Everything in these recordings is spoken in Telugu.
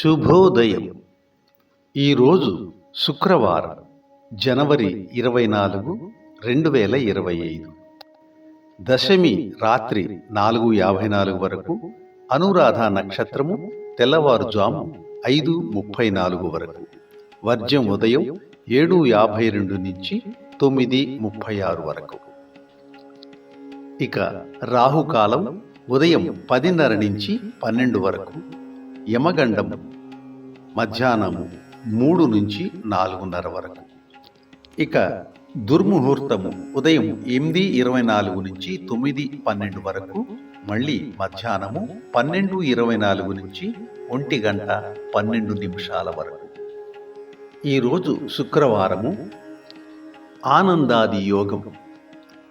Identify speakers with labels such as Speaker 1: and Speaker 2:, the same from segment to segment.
Speaker 1: శుభోదయం. ఈరోజు శుక్రవారం జనవరి ఇరవై నాలుగు రెండు వేల ఇరవై ఐదు. దశమి రాత్రి నాలుగు యాభై నాలుగు వరకు అనురాధ నక్షత్రము తెల్లవారుజాము ఐదు ముప్పై నాలుగు వరకు. వర్జం ఉదయం ఏడు యాభై రెండు నుంచి తొమ్మిది ముప్పై ఆరు వరకు. ఇక రాహుకాలం ఉదయం పదిన్నర నుంచి పన్నెండు వరకు. యమగండం మధ్యాహ్నము మూడు నుంచి నాలుగున్నర వరకు. ఇక దుర్ముహూర్తము ఉదయం ఎనిమిది ఇరవై నాలుగు నుంచి తొమ్మిది పన్నెండు వరకు మళ్ళీ మధ్యాహ్నము పన్నెండు ఇరవై నాలుగు నుంచి ఒంటి గంట పన్నెండు నిమిషాల వరకు. ఈరోజు శుక్రవారము ఆనందాది యోగం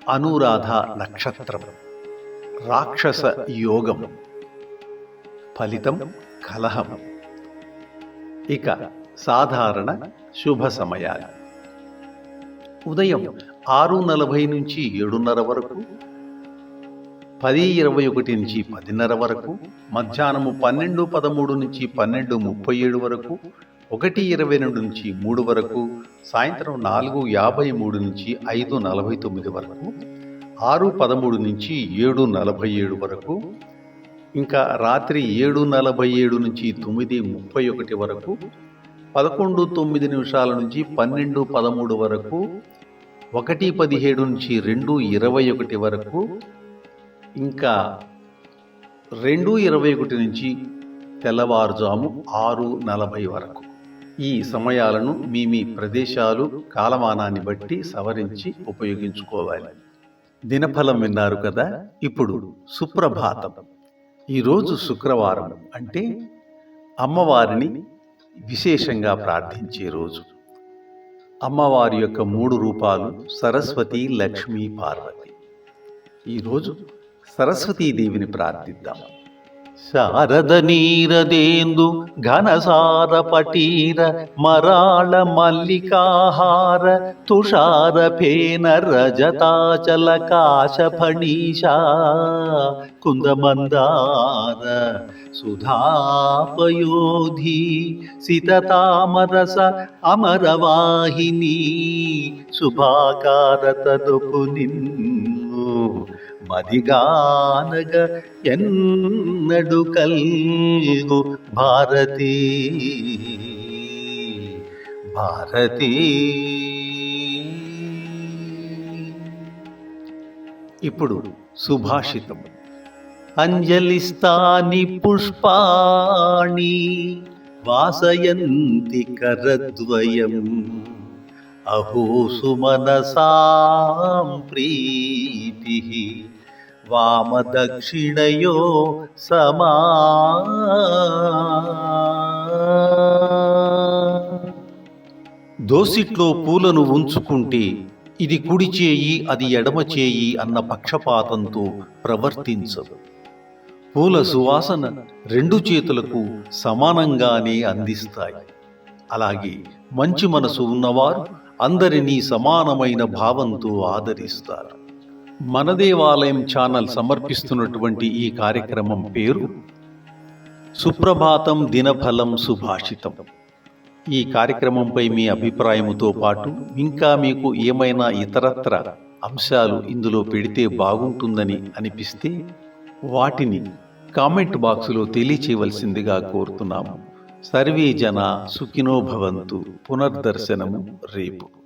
Speaker 1: అనురాధ నక్షత్రం రాక్షస యోగం ఫలితం కలహం. ఇక సాధారణ శుభ సమయాలు. ఉదయం ఆరు నలభై నుంచి ఏడున్నర వరకు పది ఇరవై ఒకటి నుంచి పదిన్నర వరకు మధ్యాహ్నము పన్నెండు పదమూడు నుంచి పన్నెండు ముప్పై ఏడు వరకు ఒకటి ఇరవై రెండు నుంచి మూడు వరకు సాయంత్రం నాలుగు యాభై మూడు నుంచి ఐదు నలభై తొమ్మిది వరకు ఆరు పదమూడు నుంచి ఏడు నలభై ఏడు వరకు ఇంకా రాత్రి ఏడు నలభై ఏడు నుంచి తొమ్మిది ముప్పై ఒకటి వరకు పదకొండు తొమ్మిది నిమిషాల నుంచి పన్నెండు పదమూడు వరకు ఒకటి పదిహేడు నుంచి రెండు ఇరవై ఒకటి వరకు ఇంకా రెండు ఇరవై ఒకటి నుంచి తెల్లవారుజాము ఆరు నలభై వరకు. ఈ సమయాలను మీ మీ ప్రదేశాలు కాలమానాన్ని బట్టి సవరించి ఉపయోగించుకోవాలి. దినఫలం విన్నారు కదా? ఇప్పుడు సుప్రభాతం. ఈరోజు శుక్రవారం అంటే అమ్మవారిని విశేషంగా ప్రార్థించే రోజు. అమ్మవారి యొక్క మూడు రూపాలు సరస్వతి లక్ష్మి పార్వతి. ఈరోజు సరస్వతీదేవిని ప్రార్థిద్దాం. శారద నీరదేందు ఘనసార పటీర మరాళ మల్లికాహార తుషార ఫేన రజతాచల కాశఫణీషా కుందమందార సుధాపయోధి సితతామరస అమరవాహిని శుభాకార తదుపు నిన్ను మదిగానగ ఎన్నడు కల్గు భారతీ. భారతీ. ఇప్పుడు సుభాషితం. అంజలిస్తాని పుష్పాణి వాసయంతి కరద్వయం. అహో సుమనసాం ప్రీతి. వామదక్షిణయో సమా. దోసిట్లో పూలను ఉంచుకుంటే ఇది కుడి చేయి అది ఎడమ చేయి అన్న పక్షపాతంతో ప్రవర్తించదు. పూల సువాసన రెండు చేతులకు సమానంగానే అందిస్తాయి. అలాగే మంచి మనసు ఉన్నవారు అందరినీ సమానమైన భావంతో ఆదరిస్తారు. మన దేవాలయం ఛానల్ సమర్పిస్తున్నటువంటి ఈ కార్యక్రమం పేరు సుప్రభాతం దినఫలం సుభాషితం. ఈ కార్యక్రమంపై మీ అభిప్రాయముతో పాటు ఇంకా మీకు ఏమైనా ఇతరత్ర అంశాలు ఇందులో పెడితే బాగుంటుందని అనిపిస్తే వాటిని కామెంట్ బాక్సులో తెలియచేయవలసిందిగా కోరుతున్నాము. సర్వే జన సుఖినో భవంతు. పునర్దర్శనము రేపు.